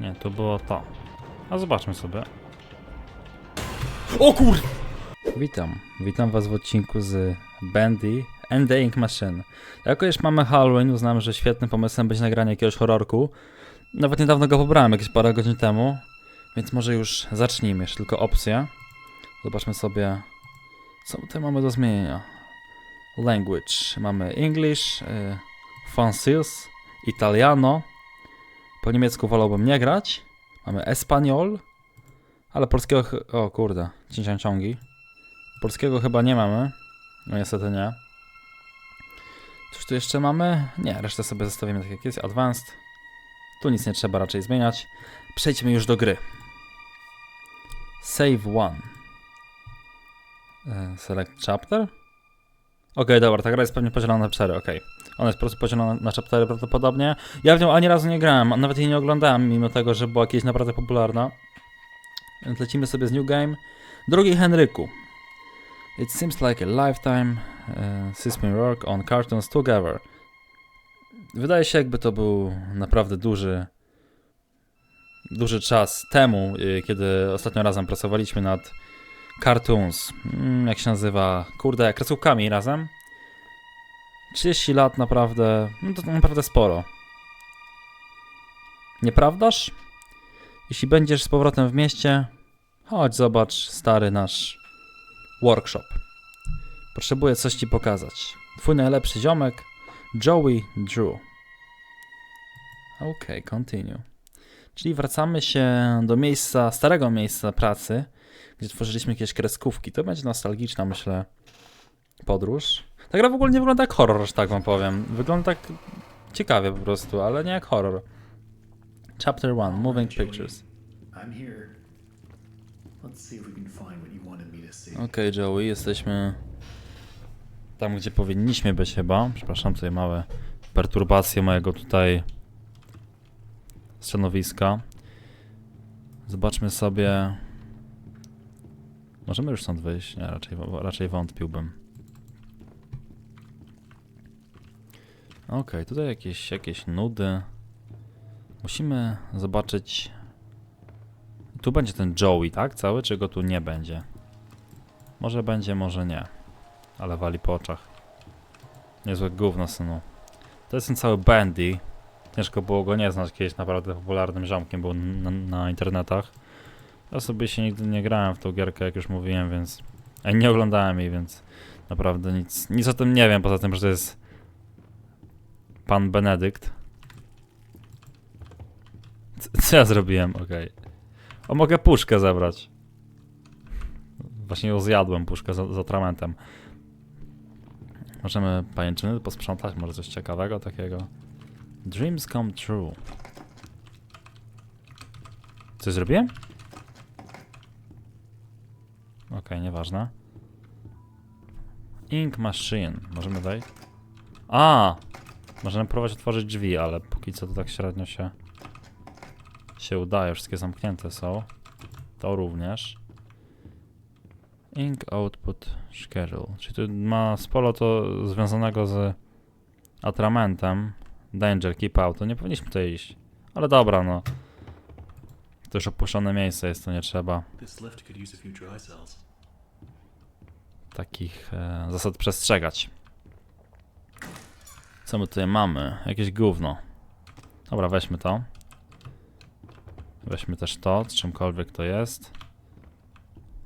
Nie, to było to. A zobaczmy sobie. O kur... Witam. Witam was w odcinku z Bandy and the Ink Machine. Jako już mamy Halloween, uznałem, że świetnym pomysłem będzie nagranie jakiegoś horrorku. Nawet niedawno go pobrałem, jakieś parę godzin temu. Więc może już zacznijmy, jeszcze tylko opcje. Zobaczmy sobie, co tutaj mamy do zmienienia. Language. Mamy English, y, Francais, Italiano. Po niemiecku wolałbym nie grać. Mamy Espanol, ale polskiego... O kurde, ciągi. Polskiego chyba nie mamy. No niestety nie. Cóż tu jeszcze mamy? Nie, resztę sobie zostawimy tak jak jest. Advanced. Tu nic nie trzeba raczej zmieniać. Przejdźmy już do gry. Save one. E, Select chapter. Okej, dobra, ta gra jest pewnie podzielona na 4, okej. Ona jest po prostu podzielona na chaptery prawdopodobnie. Ja w nią ani razu nie grałem, a nawet jej nie oglądałem, mimo tego, że była kiedyś naprawdę popularna. Więc lecimy sobie z New Game. Drogi Henryku. It seems like a lifetime uh, since we work on cartoons together. Wydaje się, jakby to był naprawdę duży, duży czas temu, y, kiedy ostatnio razem pracowaliśmy nad cartoons. Mm, jak się nazywa? Kurde, kreskówkami razem. 30 lat naprawdę, no to naprawdę sporo. Nieprawdaż? Jeśli będziesz z powrotem w mieście, chodź zobacz stary nasz workshop. Potrzebuję coś ci pokazać. Twój najlepszy ziomek, Joey Drew. Okej, continue. Czyli wracamy się do miejsca, starego miejsca pracy, gdzie tworzyliśmy jakieś kreskówki. To będzie nostalgiczna, myślę, podróż. Ta gra w ogóle nie wygląda jak horror, że tak wam powiem. Wygląda tak ciekawie po prostu, ale nie jak horror. Chapter 1, Moving Pictures. Okej, Joey, jesteśmy tam, gdzie powinniśmy być chyba. Przepraszam, tutaj małe perturbacje mojego tutaj stanowiska. Zobaczmy sobie. Możemy już stąd wyjść? Nie, raczej, raczej wątpiłbym. Okej, tutaj jakieś, jakieś nudy. Musimy zobaczyć. Tu będzie ten Joey, tak? Cały, czy go tu nie będzie? Może będzie, może nie. Ale wali po oczach. Niezłe gówno, synu. To jest ten cały Bandy. Ciężko było go nie znać, kiedyś naprawdę popularnym ziomkiem był na, na internetach. Się nigdy nie grałem w tą gierkę, jak już mówiłem, więc... A nie oglądałem jej, więc naprawdę nic, nic o tym nie wiem, poza tym, że to jest pan Benedykt. C- Co ja zrobiłem? Okej. O, mogę puszkę zabrać. Właśnie ją zjadłem, puszkę z, z atramentem. Możemy pajęczyny posprzątać, może coś ciekawego takiego. Dreams come true. Coś zrobiłem? Okej, nieważne. Ink machine. Możemy wejść? A! Możemy próbować otworzyć drzwi, ale póki co to tak średnio się się udaje. Wszystkie zamknięte są. To również. Ink output schedule. Czyli tu ma sporo to związanego z atramentem. Danger, keep out. To nie powinniśmy tutaj iść. Ale dobra, no. To już opuszczone miejsce jest, to nie trzeba takich e, zasad przestrzegać. Co my tutaj mamy? Jakieś gówno. Dobra, weźmy to. Weźmy też to, z czymkolwiek to jest.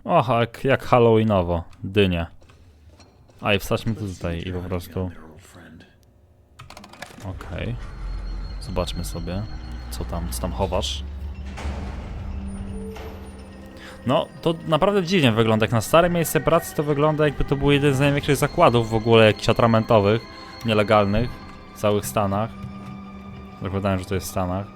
Och, jak, jak Halloweenowo. Dynie. A i wsadźmy to tutaj i po prostu... Okej. Zobaczmy sobie, co tam, co tam chowasz. No, to naprawdę dziwnie wygląda. Jak na stare miejsce pracy to wygląda jakby to był jeden z największych zakładów w ogóle jakichś atramentowych, nielegalnych w całych Stanach. Zakładałem, że to jest w Stanach.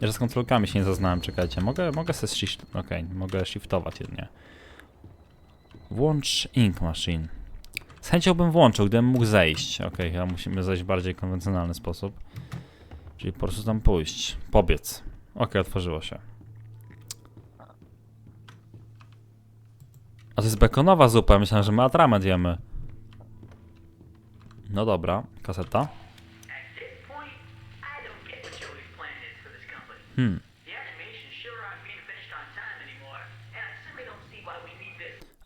Jeszcze z kontrolkami się nie zaznałem, czekajcie. Mogę, mogę se shift... Okej, mogę shiftować jedynie. Włącz Ink Machine. Z chęcią bym włączył, gdybym mógł zejść. Okej, okay, musimy zejść w bardziej konwencjonalny sposób. Czyli po prostu tam pójść. Pobiec. Okej, otworzyło się. A to jest bekonowa zupa. Myślałem, że my atrament jemy. No dobra, kaseta. Hmm.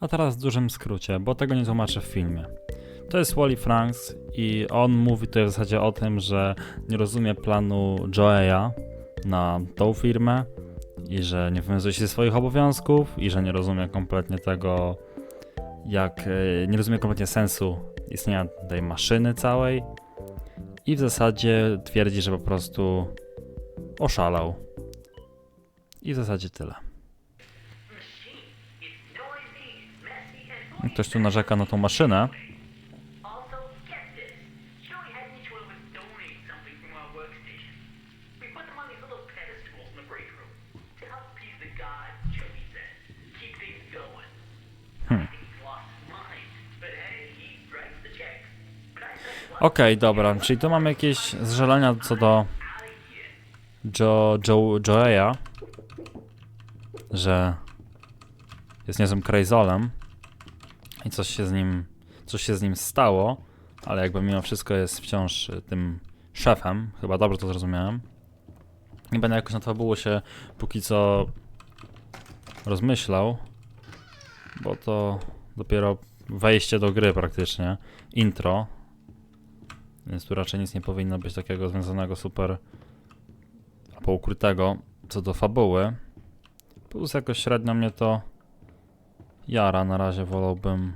A teraz w dużym skrócie, bo tego nie tłumaczę w filmie. To jest Wally Franks i on mówi tutaj w zasadzie o tym, że nie rozumie planu Joeya na tą firmę i że nie wywiązuje się ze swoich obowiązków i że nie rozumie kompletnie tego, jak e, nie rozumie kompletnie sensu istnienia tej maszyny całej i w zasadzie twierdzi, że po prostu oszalał. I w zasadzie tyle. Ktoś tu narzeka na tą maszynę. What, Okej, dobra, czyli tu mamy jakieś zżalenia co do Joe, Joe, Joeya, że jest niezłym krajzolem i coś się z nim, coś się z nim stało, ale jakby mimo wszystko jest wciąż y, tym szefem, chyba dobrze to zrozumiałem. Nie będę jakoś na to było się póki co rozmyślał, bo to dopiero wejście do gry praktycznie, intro, więc tu raczej nic nie powinno być takiego związanego super albo ukrytego co do fabuły. Plus jakoś średnio mnie to jara. Na razie wolałbym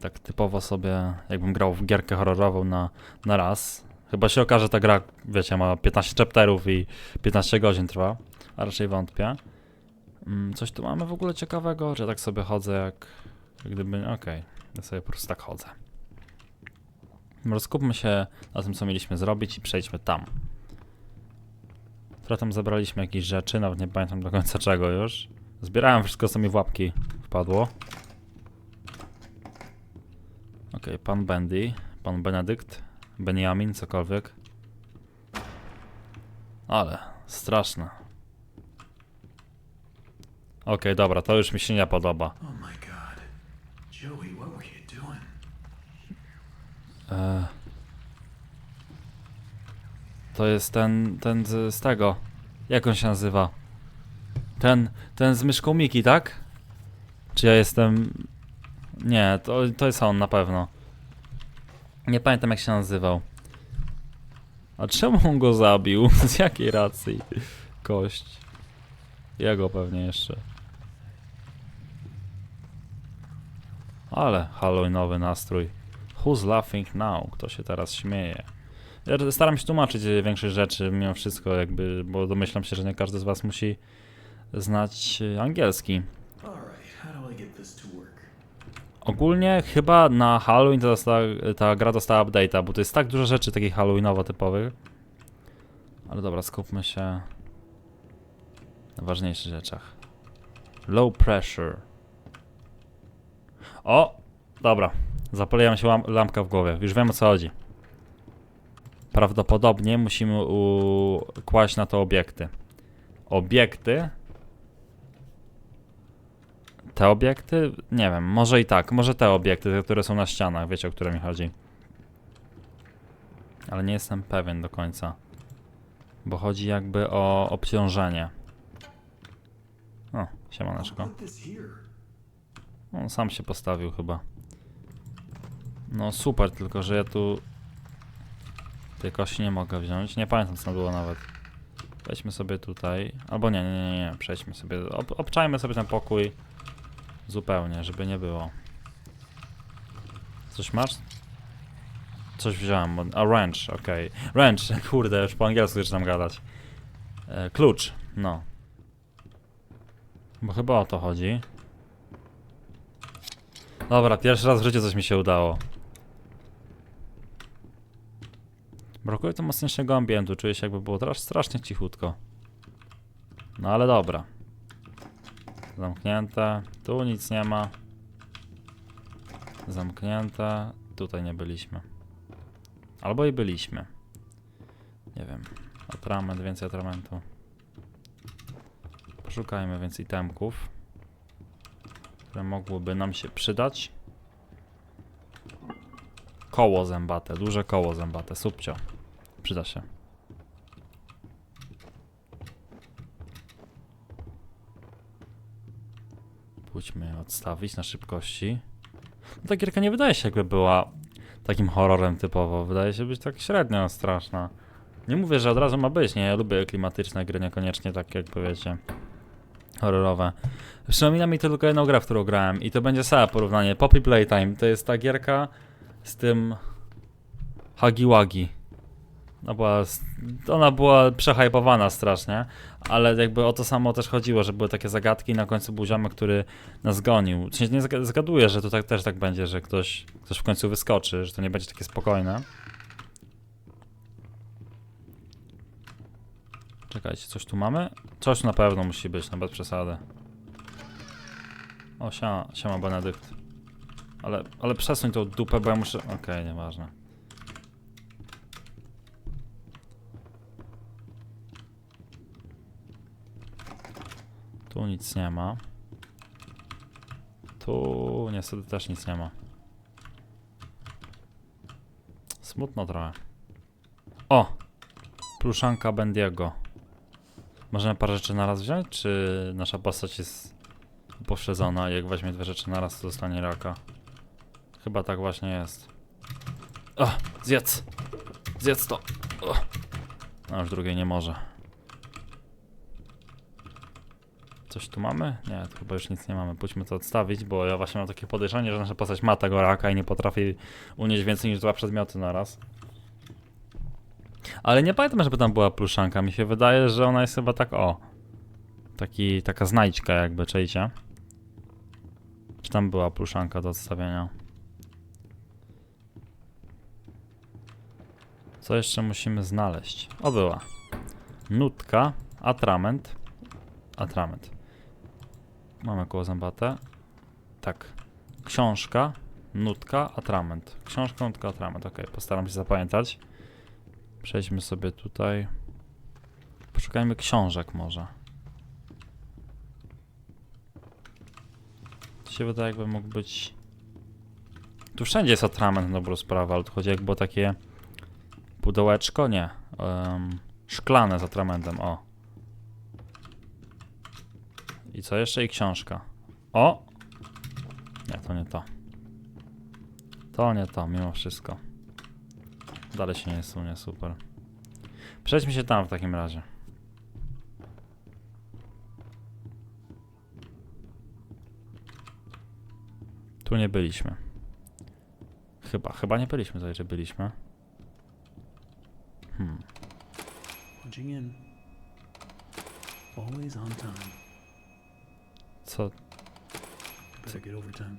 tak typowo sobie, jakbym grał w gierkę horrorową na, na raz. Chyba się okaże, ta gra, wiecie, ma 15 chapterów i 15 godzin trwa, a raczej wątpię. Mm, coś tu mamy w ogóle ciekawego, że tak sobie chodzę jak, jak gdyby, okej, ja sobie po prostu tak chodzę. Może skupmy się na tym, co mieliśmy zrobić i przejdźmy tam. Trochę tam zabraliśmy jakieś rzeczy, nawet nie pamiętam do końca czego już. Zbierałem wszystko, co mi w łapki wpadło. Okej, pan Bendy, pan Benedykt, Benjamin, cokolwiek. Ale, straszne. Okej, dobra, to już mi się nie podoba. Oh my god. Joey, what were you doing? E, To jest ten, ten z, z tego. Jak on się nazywa? Ten, ten z myszką Miki, tak? Czy ja jestem... Nie, to, to jest on na pewno. Nie pamiętam jak się nazywał. A czemu on go zabił? Z jakiej racji? Kość. Jego pewnie jeszcze. Ale halloweenowy nastrój. Who's laughing now? Kto się teraz śmieje? Ja staram się tłumaczyć większość rzeczy mimo wszystko, jakby, bo domyślam się, że nie każdy z was musi znać e, angielski. Ogólnie chyba na Halloween ta, ta gra dostała update'a, bo to jest tak dużo rzeczy takich Halloweenowo typowych. Ale dobra, skupmy się na ważniejszych rzeczach. Low pressure. O! Dobra, zapaliła mi się lam lampka w głowie. Już wiem o co chodzi. Prawdopodobnie musimy kłaść na to obiekty. Obiekty te obiekty? Nie wiem, może i tak, może te obiekty, te, które są na ścianach, wiecie o które mi chodzi. Ale nie jestem pewien do końca. Bo chodzi jakby o obciążenie. O, siemaneczko. On sam się postawił chyba. No super, tylko że ja tu tej kości nie mogę wziąć. Nie pamiętam co było nawet. Wejdźmy sobie tutaj. Albo nie, nie, nie, nie. Przejdźmy sobie. Ob obczajmy sobie ten pokój. Zupełnie, żeby nie było. Coś masz? Coś wziąłem. A wrench, okej. Wrench, kurde, już po angielsku zaczynam gadać. E, klucz, no. Bo chyba o to chodzi. Dobra, pierwszy raz w życiu coś mi się udało. Brakuje tu mocniejszego ambientu, czuję się jakby było teraz strasznie cichutko. No ale dobra. Zamknięte, tu nic nie ma. Zamknięte, tutaj nie byliśmy. Albo i byliśmy. Nie wiem. Atrament, więcej atramentu. Poszukajmy więc itemków które mogłoby nam się przydać. Koło zębate, duże koło zębate, subcio. Przyda się. Pójdźmy odstawić na szybkości. No ta gierka nie wydaje się jakby była takim horrorem typowo. Wydaje się być tak średnio straszna. Nie mówię, że od razu ma być, nie? Ja lubię klimatyczne gry, niekoniecznie tak jak powiecie horrorowe. Przypomina mi to tylko jedną grę, w którą grałem i to będzie całe porównanie. Poppy Playtime to jest ta gierka z tym Hagiwagi. Ona była, ona była przehypowana strasznie, ale jakby o to samo też chodziło, że były takie zagadki i na końcu był ziomek, który nas gonił. Sensie nie zga- zgaduję, że to tak, też tak będzie, że ktoś, ktoś w końcu wyskoczy, że to nie będzie takie spokojne. Czekajcie, coś tu mamy? Coś na pewno musi być, no bez przesady. O, siema, siema Benedykt. Ale, ale przesuń tą dupę, bo ja muszę... Okej, nieważne. Tu nic nie ma. Tu niestety też nic nie ma. Smutno trochę. O! Pluszanka Bendiego. Możemy parę rzeczy na raz wziąć, czy nasza postać jest upośledzona i jak weźmie dwie rzeczy na raz, to dostanie raka? Chyba tak właśnie jest. O! Zjedz! Zjedz to! O. No już drugiej nie może. Coś tu mamy? Nie, tu chyba już nic nie mamy. Pójdźmy to odstawić, bo ja właśnie mam takie podejrzenie, że nasza postać ma tego raka i nie potrafi unieść więcej niż dwa przedmioty na raz. Ale nie pamiętam, żeby tam była pluszanka. Mi się wydaje, że ona jest chyba tak o. Taki, taka znajdźka jakby, czejcie. Czy tam była pluszanka do odstawienia? Co jeszcze musimy znaleźć? O, była. Nutka, atrament. Atrament. Mamy koło zębatę. Tak. Książka, nutka, atrament. Książka, nutka, atrament. Ok, postaram się zapamiętać. Przejdźmy sobie tutaj. Poszukajmy książek może. To się wydaje jakby mógł być... Tu wszędzie jest atrament na dobrą sprawę, ale tu chodzi jakby o takie pudełeczko, nie. em, szklane z atramentem, o. I co jeszcze? I książka. O! Nie, to nie to. To nie to, mimo wszystko. Dalej się nie sunie, super. Przejdźmy się tam w takim razie. Tu nie byliśmy. Chyba, chyba nie byliśmy tutaj, że byliśmy. Hmm. Co?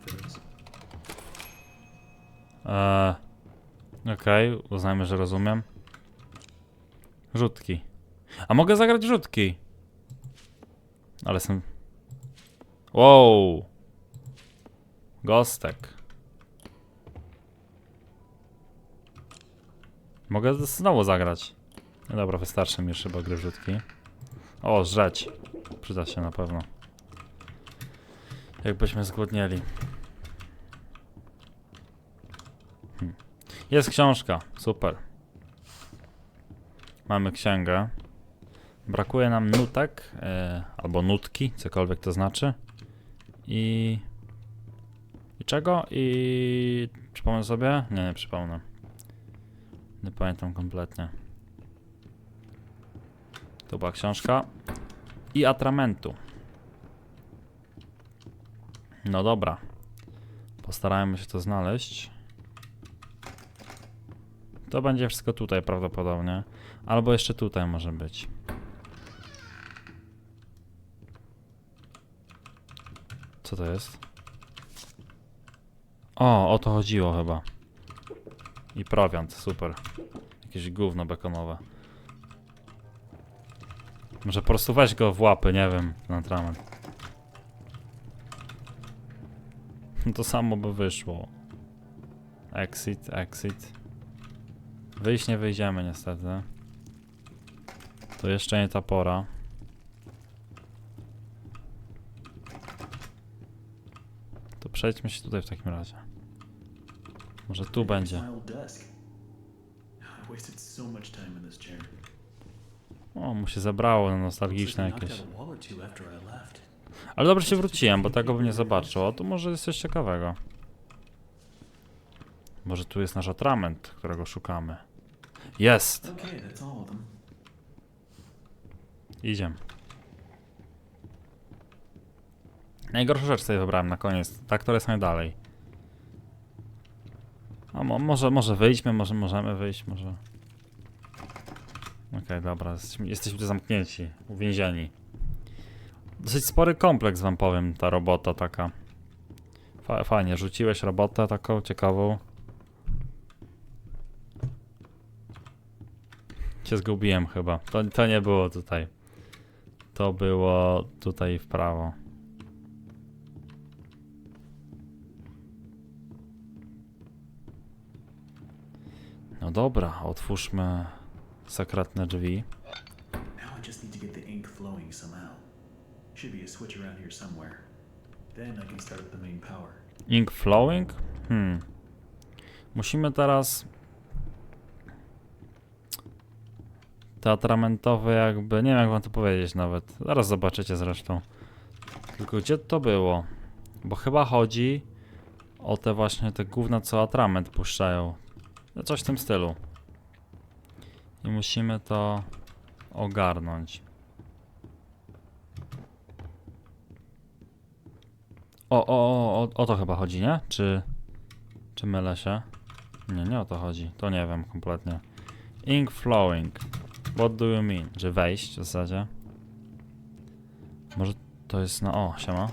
First. Eee, Okej, uznajmy, że rozumiem. Rzutki. A mogę zagrać rzutki. Ale są... Wow! Gostek. Mogę znowu zagrać. No dobra, wystarczy mi już chyba gry rzutki. O, żreć. Przyda się na pewno. Jakbyśmy zgłodnieli. Jest książka, super. Mamy księgę. Brakuje nam nutek, e, albo nutki, cokolwiek to znaczy. I... I czego? I... Przypomnę sobie? Nie, nie przypomnę. Nie pamiętam kompletnie. To była książka. I atramentu. No dobra. Postarajmy się to znaleźć. To będzie wszystko tutaj prawdopodobnie. Albo jeszcze tutaj może być. Co to jest? O, o to chodziło chyba. I prowiant, super. Jakieś gówno bekonowe. Może po prostu weź go w łapy, nie wiem, ten atrament. To samo by wyszło. Exit, exit. Wyjść nie wyjdziemy niestety. To jeszcze nie ta pora. To przejdźmy się tutaj w takim razie. Może tu będzie. O, mu się zebrało na nostalgiczne jakieś. Ale dobrze się wróciłem, bo tego bym nie zobaczył. A tu może jest coś ciekawego. Może tu jest nasz atrament, którego szukamy. Jest! Okay. Idziemy. Najgorszą rzecz sobie wybrałem na koniec. Ta, która jest najdalej. A mo może, może wyjdźmy, może możemy wyjść, może... Okej, dobra, jesteśmy, jesteśmy tu zamknięci, uwięzieni. Dosyć spory kompleks wam powiem, ta robota taka. Fa fajnie, rzuciłeś robotę taką ciekawą. Się zgubiłem chyba. To, to nie było tutaj. To było tutaj w prawo. No dobra, otwórzmy sekretne drzwi. Now I just need to get the ink flowing somehow. Should be a switch around here somewhere. Then I can start up the main power. Ink flowing? Hmm. Musimy teraz te atramentowe jakby, nie wiem jak wam to powiedzieć nawet. Zaraz zobaczycie zresztą. Tylko gdzie to było? Bo chyba chodzi o te właśnie te gówna co atrament puszczają. No Coś w tym stylu. I musimy to ogarnąć. O, o, o, o, o to chyba chodzi, nie? Czy, czy mylę się? Nie, nie o to chodzi. To nie wiem kompletnie. Ink flowing. What do you mean? Że wejść w zasadzie? Może to jest na... O, siema.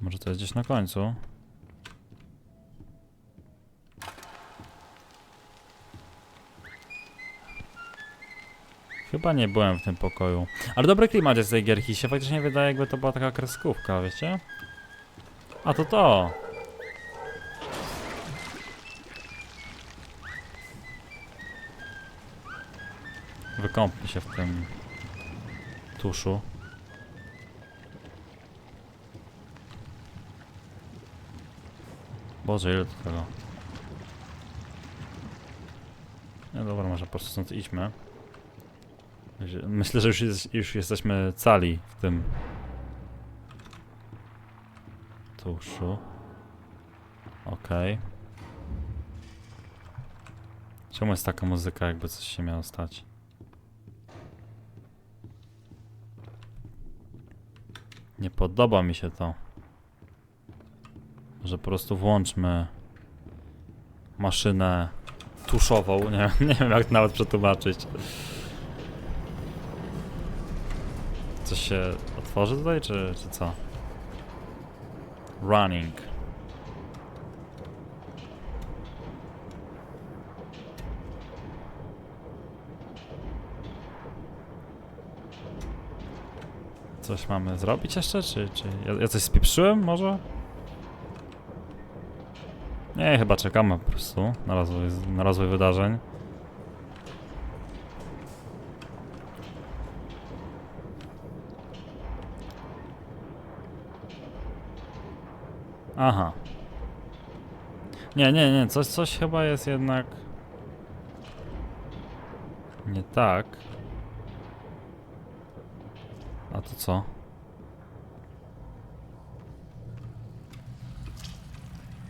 Może to jest gdzieś na końcu? Chyba nie byłem w tym pokoju. Ale dobry klimat jest tej gierki. Się faktycznie wydaje, jakby to była taka kreskówka, wiecie? A to to. Wykąpmy się w tym tuszu. Boże, ile tu tego? No dobra, może po prostu stąd idźmy. Myślę, że już, jest, już jesteśmy cali w tym tuszu. Okej. Czemu jest taka muzyka, jakby coś się miało stać? Nie podoba mi się to. Może po prostu włączmy maszynę tuszową. Nie, nie wiem, jak nawet przetłumaczyć. Coś się otworzy tutaj, czy, czy co? Running. Coś mamy zrobić jeszcze, czy, czy ja, ja coś spieprzyłem może? Nie, chyba czekamy po prostu na rozwój, na rozwój wydarzeń. Aha. Nie, nie, nie, coś, coś chyba jest jednak... Nie tak. A to co?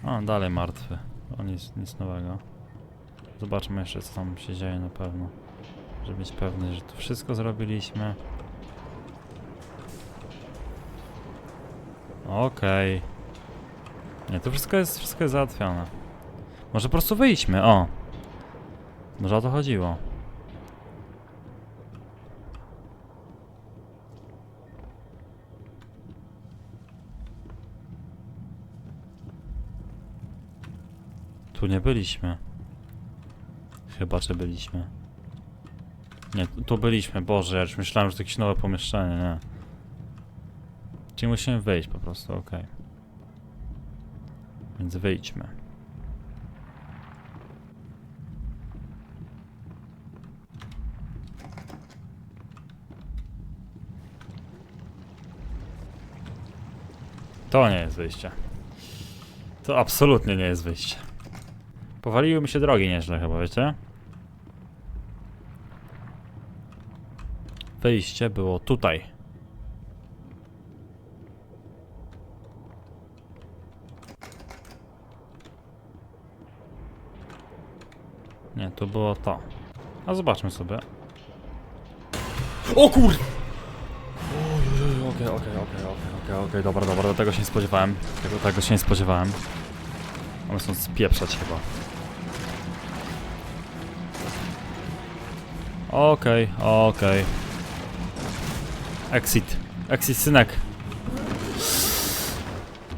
A, dalej martwy. O, nic, nic nowego. Zobaczmy jeszcze, co tam się dzieje na pewno. Żeby być pewny, że to wszystko zrobiliśmy. Okej. Nie, to wszystko jest, wszystko jest załatwione. Może po prostu wyjdźmy, o. Może o to chodziło. Tu nie byliśmy. Chyba, że byliśmy. Nie, tu- byliśmy, Boże, ja już myślałem, że to jakieś nowe pomieszczenie, nie. Czyli musimy wyjść po prostu, okej. Więc wyjdźmy. To nie jest wyjście. To absolutnie nie jest wyjście. Powaliły mi się drogi nieźle chyba, wiecie? Wyjście było tutaj. Nie, to było to. A zobaczmy sobie. O kur... Okej, okej, okej, okej, okej, okej, dobra, dobra, tego się nie spodziewałem. Tego, tego się nie spodziewałem. One są spieprzać chyba. Okej, okej. Exit. Exit, synek.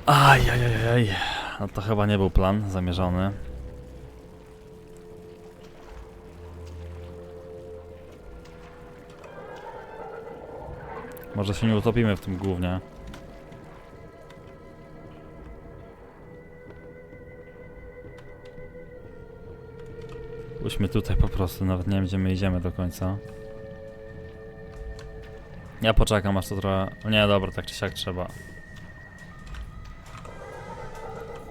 Ajajajaj. No to chyba nie był plan zamierzony. Może się nie utopimy w tym głównie. Pójdźmy tutaj po prostu, nawet nie wiem gdzie my idziemy do końca. Ja poczekam aż to trochę... Nie, dobra, tak czy siak trzeba.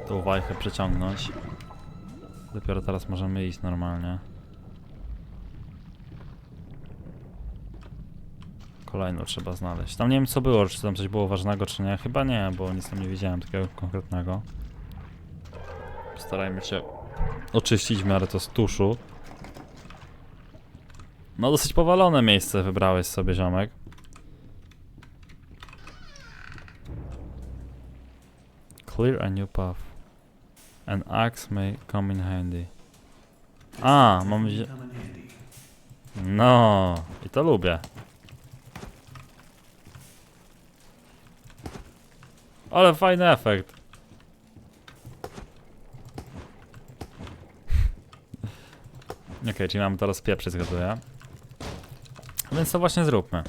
Tą wajchę przeciągnąć. Dopiero teraz możemy iść normalnie. Kolejną trzeba znaleźć. Tam nie wiem co było, czy tam coś było ważnego, czy nie. Chyba nie, bo nic tam nie widziałem takiego konkretnego. Starajmy się oczyścić w miarę to z tuszu. No dosyć powalone miejsce wybrałeś sobie, ziomek. Clear a new path. An axe may come in handy. A, mam. No, i to lubię. Ale fajny efekt. Czyli mamy teraz pieprzy, zgaduję. Więc to właśnie zróbmy.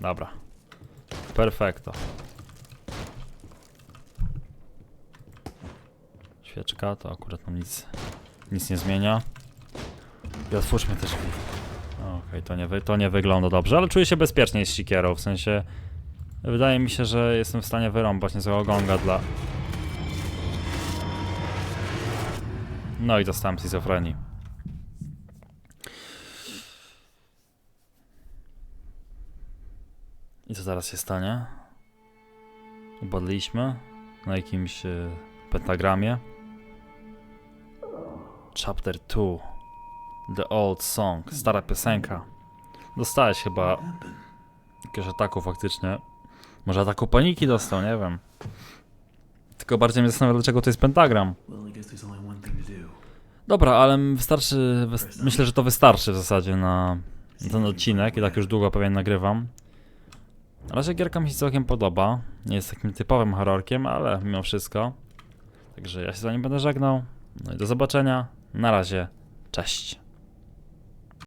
Dobra. Perfekto. Świeczka to akurat nam nic, nic nie zmienia. I otwórzmy te drzwi. Okej, to, nie to nie wygląda dobrze, ale czuję się bezpiecznie z sikierą, w sensie... Wydaje mi się, że jestem w stanie wyrąbać niezłego gonga dla... No i dostałem schizofrenii. I co teraz się stanie? Upadliśmy na jakimś e, pentagramie. Chapter 2 The Old Song, stara piosenka. Dostałeś chyba jakiegoś ataku faktycznie. Może ataku paniki dostał, nie wiem. Tylko bardziej mnie zastanawia, dlaczego to jest pentagram. Dobra, ale wystarczy. Wys myślę, że to wystarczy w zasadzie na ten odcinek i tak już długo pewnie nagrywam. Na razie gierka mi się całkiem podoba. Nie jest takim typowym horrorkiem, ale mimo wszystko. Także ja się za nim będę żegnał. No i do zobaczenia. Na razie. Cześć.